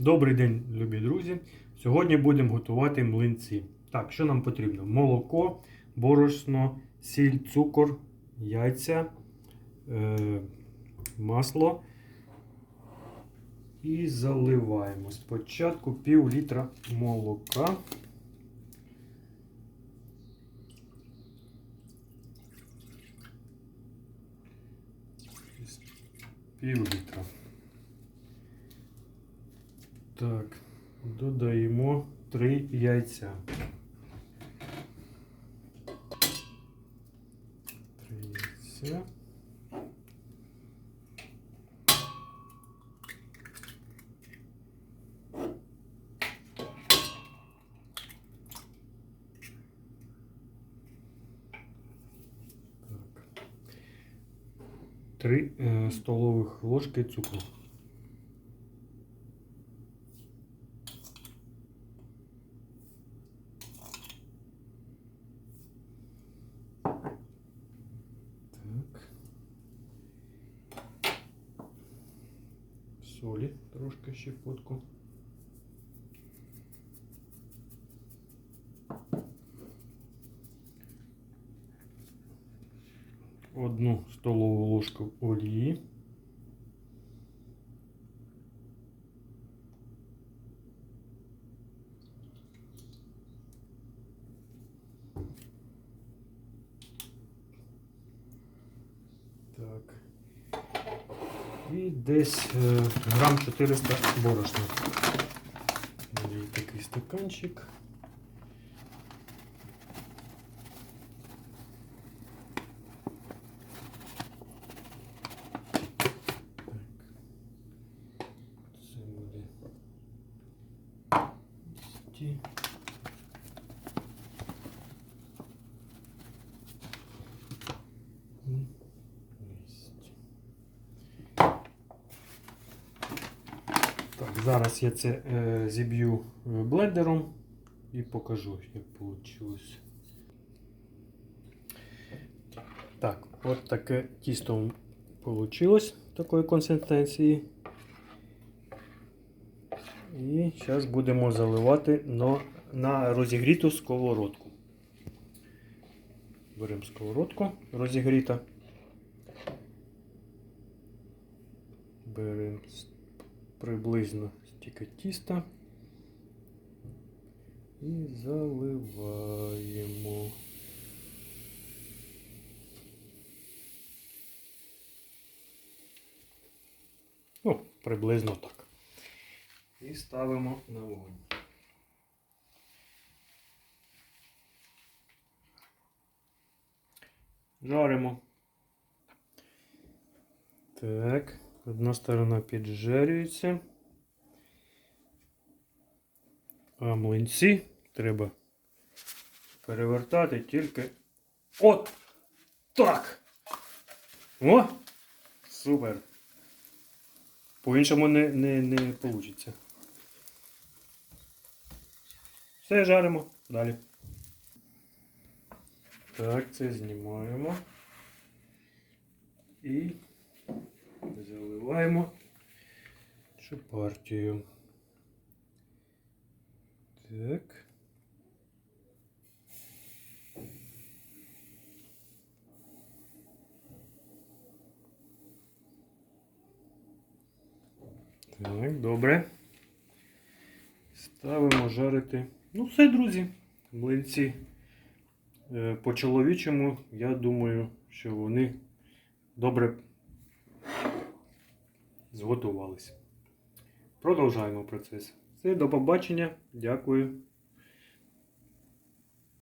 Добрий день, любі друзі. Сьогодні будемо готувати млинці. Так, що нам потрібно? Молоко, борошно, сіль, цукор, яйця, е, масло. І заливаємо. Спочатку пів літра молока. Пів літра. Так, додаємо три яйця. Три яйця. Три е, столових ложки цукру. Солі трошки щепотку. Одну столову ложку олії. Так. І десь е, грам 400 борошна. Налью такий стаканчик. Так. Це буде 200. І 200. Так, зараз я це е, зіб'ю е, блендером і покажу, як вийшло. Так, от таке тісто вийшло такої консистенції. І зараз будемо заливати на, на розігріту сковородку. Беремо сковородку розігріта. Беремо приблизно стільки тіста і заливаємо. Ну, приблизно так. І ставимо на вогонь. Жаримо. Так, одна сторона піджарюється. А млинці треба перевертати тільки от так. О! Супер. По-іншому не, не, не вийде. Все, жаримо далі. Так, це знімаємо. І заливаємо цю партію. Так. Так, добре. Ставимо жарити. Ну, все, друзі. Млинці. Е, По чоловічому, я думаю, що вони добре зготувалися. Продовжаємо процес. Все, до побачення. Дякую.